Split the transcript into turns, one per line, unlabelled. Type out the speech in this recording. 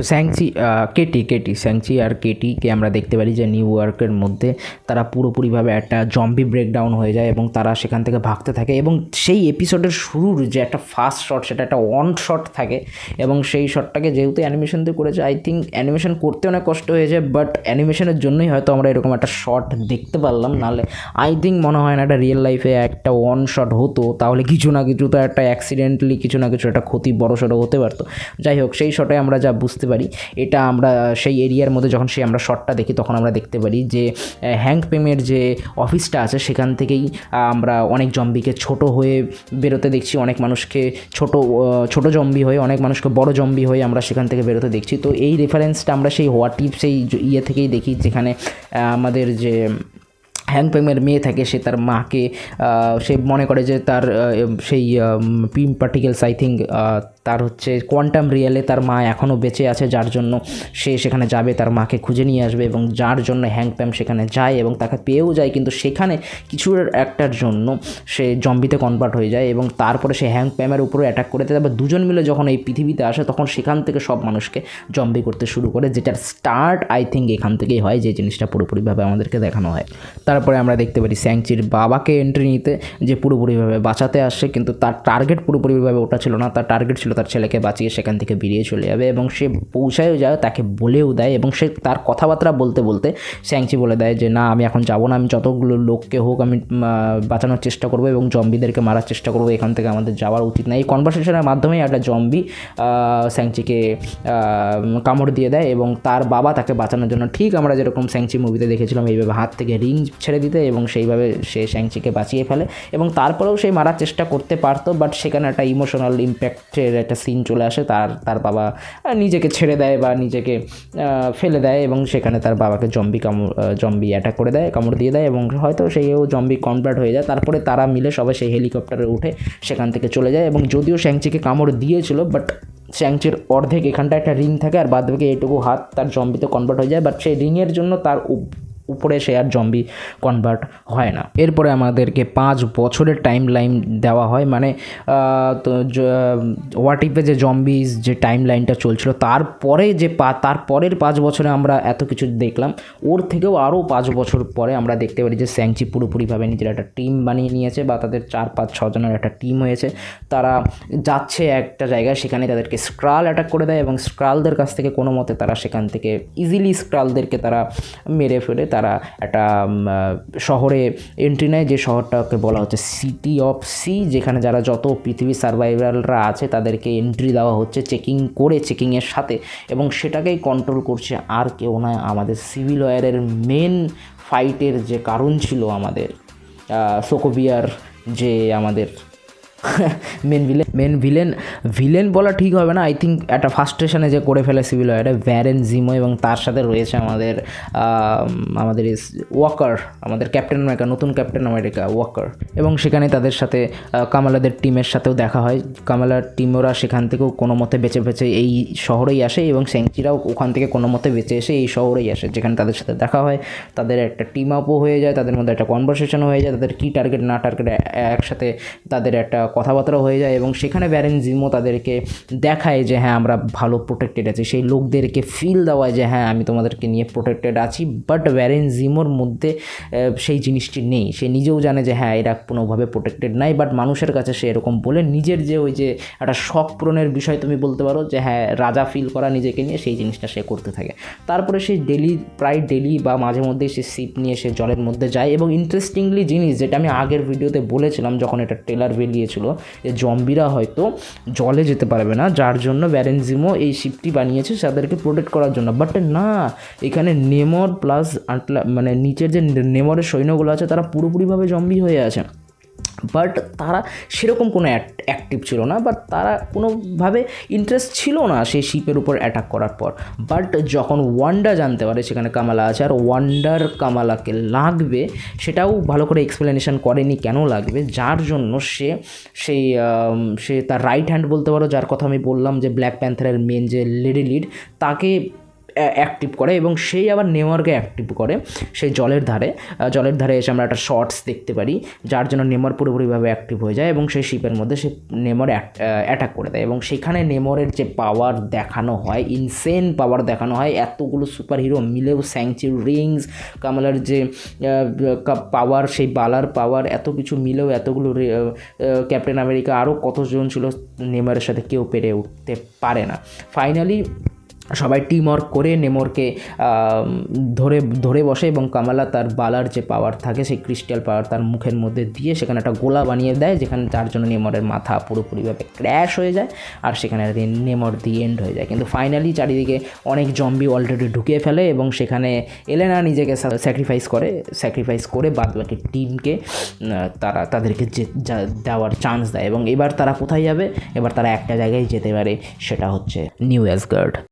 তো স্যাংচি Katie Katie স্যাংচি আর কেটিকে আমরা দেখতে পারি যে নিউ ইয়র্কের মধ্যে তারা পুরোপুরিভাবে একটা জম্বি ব্রেকডাউন হয়ে যায় এবং তারা সেখান থেকে ভাগতে থাকে এবং সেই এপিসোডের শুরুর যে একটা ফার্স্ট শট সেটা একটা ওয়ান শট থাকে এবং সেই শটটাকে যেহেতু অ্যানিমেশন দিয়ে করেছে আই থিঙ্ক অ্যানিমেশন করতে অনেক কষ্ট হয়েছে বাট অ্যানিমেশনের জন্যই হয়তো আমরা এরকম একটা শট দেখতে পারলাম। নাহলে আই থিঙ্ক মনে হয় না একটা রিয়েল লাইফে একটা ওয়ান শট হতো, তাহলে কিছু না কিছু তো একটা অ্যাক্সিডেন্টলি কিছু না কিছু একটা ক্ষতি বড় সড়ো হতে পারতো। যাই হোক, সেই শটে আমরা যা বুঝতে পারি। এটা আমরা, সেই এরিয়ার মধ্যে যখন সেই আমরা শটটা দেখি, তখন আমরা দেখতে পারি যে হ্যাংক পেমের যে অফিসটা আছে, সেখান থেকেই আমরা অনেক জম্বিকে ছোট হয়ে বেরোতে দেখছি, অনেক মানুষকে ছোট ছোট জম্বি হয়ে, অনেক মানুষকে বড় জম্বি হয়ে আমরা সেখান থেকে বেরোতে দেখছি। তো এই রেফারেন্সটা আমরা সেই হোয়াটিপ সেই ইয়ে থেকেই দেখি, যেখানে আমাদের যে হ্যাংপ্যামের মেয়ে থাকে, সে তার মাকে সে মনে করে যে তার সেই পিম পার্টিকেলস আই থিঙ্ক তার হচ্ছে কোয়ান্টাম রিয়েলে তার মা এখনও বেঁচে আছে, যার জন্য সে সেখানে যাবে, তার মাকে খুঁজে নিয়ে আসবে এবং যার জন্য হ্যাংপ্যাম সেখানে যায় এবং তাকে পেয়েও যায়। কিন্তু সেখানে কিছুর একটার জন্য সে জম্বিতে কনভার্ট হয়ে যায় এবং তারপরে সে হ্যাংপ্যামের উপরে অ্যাটাক করে তারপর দুজন মিলে যখন এই পৃথিবীতে আসে, তখন সেখান থেকে সব মানুষকে জম্বি করতে শুরু করে, যেটার স্টার্ট আই থিঙ্ক এখান থেকেই হয়, যে জিনিসটা পুরোপুরিভাবে আমাদেরকে দেখানো হয়। তারপরে আমরা দেখতে পারি স্যাংচির বাবাকে এন্ট্রি নিতে, যে পুরোপুরিভাবে বাঁচাতে আসছে কিন্তু তার টার্গেট পুরোপুরিভাবে ওটা ছিল না। তার টার্গেট ছিল তার ছেলেকে বাঁচিয়ে সেখান থেকে বেরিয়ে চলে যাবে এবং সে পৌঁছায়ও যায়, তাকে বলেও দেয় এবং সে তার কথাবার্তা বলতে বলতে স্যাংচি বলে দেয় যে, না, আমি এখন যাব না, আমি যতগুলো লোককে হোক আমি বাঁচানোর চেষ্টা করব এবং জম্বিদেরকে মারার চেষ্টা করব, এখান থেকে আমাদের যাওয়ার উচিত না। এই কনভারসেশনের মাধ্যমে একটা জম্বি স্যাংচিকে কামড় দিয়ে দেয় এবং তার বাবা তাকে বাঁচানোর জন্য ঠিক আমরা যেরকম স্যাংচি মুভিতে দেখেছিলাম, এইভাবে হাত থেকে রিং ছেড়ে দিতে এবং সেইভাবে সে স্যাংচিকে বাঁচিয়ে ফেলে এবং তারপরেও সে মারার চেষ্টা করতে পারতো বাট সেখানে একটা ইমোশনাল ইম্প্যাক্টের একটা সিন চলে আসে, তার তার বাবা নিজেকে ছেড়ে দেয় বা নিজেকে ফেলে দেয় এবং সেখানে তার বাবাকে জম্বি কামড় জম্বি অ্যাটাক করে দেয়, কামড় দিয়ে দেয় এবং হয়তো সেও জম্বি কনভার্ট হয়ে যায়। তারপরে তারা মিলে সবাই সেই হেলিকপ্টারে উঠে সেখান থেকে চলে যায় এবং যদিও শ্যাংচিকে কামড় দিয়েছিল বাট শ্যাংচির অর্ধেক এখানটা একটা রিং থাকে আর বাদ বাকি এইটুকু হাত তার জম্বিতে কনভার্ট হয়ে যায় বাট সেই রিংয়ের জন্য তার উপরে সে আর জম্বি কনভার্ট হয় না। এরপরে আমাদেরকে পাঁচ বছরের টাইম লাইন দেওয়া হয় মানে তো হোয়াট ইফে যে জম্বিজ যে টাইম লাইনটা চলছিল, তারপরে যে পা তারপরের পাঁচ বছরে আমরা এত কিছু দেখলাম। ওর থেকেও আরও পাঁচ বছর পরে আমরা দেখতে পারি যে স্যাংচি পুরোপুরিভাবে নিজের একটা টিম বানিয়ে নিয়েছে বা তাদের চার, পাঁচ ছজনের একটা টিম হয়েছে। তারা যাচ্ছে একটা জায়গায়, সেখানে তাদেরকে স্ক্রাল অ্যাটাক করে দেয় এবং স্ক্রালদের কাছ থেকে কোনো মতে তারা সেখান থেকে ইজিলি স্ক্রালদেরকে তারা মেরে ফেলে। তারা একটা শহরে এন্ট্রি নেয়, যে শহরটাকে বলা হচ্ছে সিটি অফ সি যেখানে যারা যত পৃথিবীর সার্ভাইভালরা আছে তাদেরকে এন্ট্রি দেওয়া হচ্ছে চেকিং করে চেকিংয়ের সাথে। এবং সেটাকেই কন্ট্রোল করছে আর কেউ নয় আমাদের সিভিল ওয়ারের মেন ফাইটের যে কারণ ছিল আমাদের সোকোভিয়ার যে আমাদের main villain main villain villain বলা ঠিক হবে না। আই থিঙ্ক একটা ফার্স্টেশনে যে করে ফেলে সিভিল ওয়ারে ভ্যারেন জিমো এবং তার সাথে রয়েছে আমাদের আমাদের ওয়াকার আমাদের ক্যাপ্টেন আমেরিকা নতুন ক্যাপ্টেন আমেরিকা ওয়াকার এবং সেখানে তাদের সাথে কামালাদের টিমের সাথেও দেখা হয়। কামালার টিম ওরা সেখান থেকেও কোনো মতে বেঁচে বেঁচে এই শহরেই আসে এবং সেঞ্চিরাও ওখান থেকে কোনো মতে বেঁচে এসে এই শহরেই আসে, যেখানে তাদের সাথে দেখা হয়। তাদের একটা টিম আপও হয়ে যায়, তাদের মধ্যে একটা কনভারসেশনও হয়ে যায়, তাদের কী টার্গেট না টার্গেট একসাথে তাদের একটা কথাবার্তা হয়ে যায় এবং সেখানে ব্যারেন জিমো তাদেরকে দেখায় যে হ্যাঁ আমরা ভালো প্রোটেক্টেড আছি। সেই লোকদেরকে ফিল দেওয়ায় যে হ্যাঁ আমি তোমাদেরকে নিয়ে প্রোটেক্টেড আছি বাট ব্যারেন জিমোর মধ্যে সেই জিনিসটি নেই। সে নিজেও জানে যে হ্যাঁ এরা কোনোভাবে প্রোটেক্টেড নাই বাট মানুষের কাছে সে এরকম বলে। নিজের যে ওই যে একটা শখ পূরণের বিষয় তুমি বলতে পারো যে হ্যাঁ রাজা ফিল করা নিজেকে নিয়ে সেই জিনিসটা সে করতে থাকে। তারপরে সে ডেলি প্রায় ডেলি বা মাঝে মধ্যে সে সিপ নিয়ে সে জলের মধ্যে যায় এবং ইন্টারেস্টিংলি জিনিস যেটা আমি আগের ভিডিওতে বলেছিলাম যখন এটা ট্রেলার বেরিয়েছিল যে জম্বিরা হয়তো জলে যেতে পারবে না, যার জন্য ব্যারেনজিমো এই শিপটি বানিয়েছে তাদেরকে প্রোটেক্ট করার জন্য। বাট না, এখানে নেমর প্লাস আটলা মানে নিচের যে নেমরের সৈন্যগুলো আছে, তারা পুরোপুরিভাবে জম্বি হয়ে আছে। বাট তারা সেরকম কোনো অ্যাক্টিভ ছিল না বাট তারা কোনোভাবে ইন্টারেস্ট ছিল না সেই শিপের উপর অ্যাটাক করার পর। বাট যখন ওয়ান্ডা জানতে পারে সেখানে কামালা আছে, আর ওয়ান্ডার কামালাকে লাগবে, সেটাও ভালো করে এক্সপ্লেনেশন করেনি কেন লাগবে, যার জন্য সে সেই সে তার রাইট হ্যান্ড বলতে পারো, যার কথা আমি বললাম যে ব্ল্যাক প্যান্থারের মেন যে লেডি লিড তাকে অ্যাক্টিভ করে এবং সেই আবার নেমরকে অ্যাক্টিভ করে সেই জলের ধারে। জলের ধারে এসে আমরা একটা শর্টস দেখতে পারি, যার জন্য নেমর পুরোপুরিভাবে অ্যাক্টিভ হয়ে যায় এবং সেই শিপের মধ্যে সে নেমর অ্যাটাক করে দেয় এবং সেখানে নেমরের যে পাওয়ার দেখানো হয় ইনসেন পাওয়ার দেখানো হয়, এতগুলো সুপার হিরো মিলেও স্যাংচি রিংস কামালার যে পাওয়ার সেই বালার পাওয়ার এত কিছু মিলেও এতগুলো ক্যাপ্টেন আমেরিকা আরও কতজন ছিল নেমারের সাথে কেউ পেরে উঠতে পারে না। ফাইনালি সবাই টিম ওয়ার্ক করে নেমরকে ধরে ধরে বসে এবং কামালা তার বালার যে পাওয়ার থাকে সেই ক্রিস্টাল পাওয়ার তার মুখের মধ্যে দিয়ে সেখানে একটা গোলা বানিয়ে দেয়, যেখানে যার জন্য নেমরের মাথা পুরোপুরিভাবে ক্র্যাশ হয়ে যায় আর সেখানে নেমর দি এন্ড হয়ে যায়। কিন্তু ফাইনালি চারিদিকে অনেক জম্বি অলরেডি ঢুকিয়ে ফেলে এবং সেখানে এলেনা নিজেকে স্যাক্রিফাইস করে স্যাক্রিফাইস করে বাদ বাকি টিমকে তারা তাদেরকে যে দেওয়ার চান্স দেয় এবং এবার তারা কোথায় যাবে? এবার তারা একটা জায়গায় যেতে পারে, সেটা হচ্ছে নিউ অ্যাসগার্ড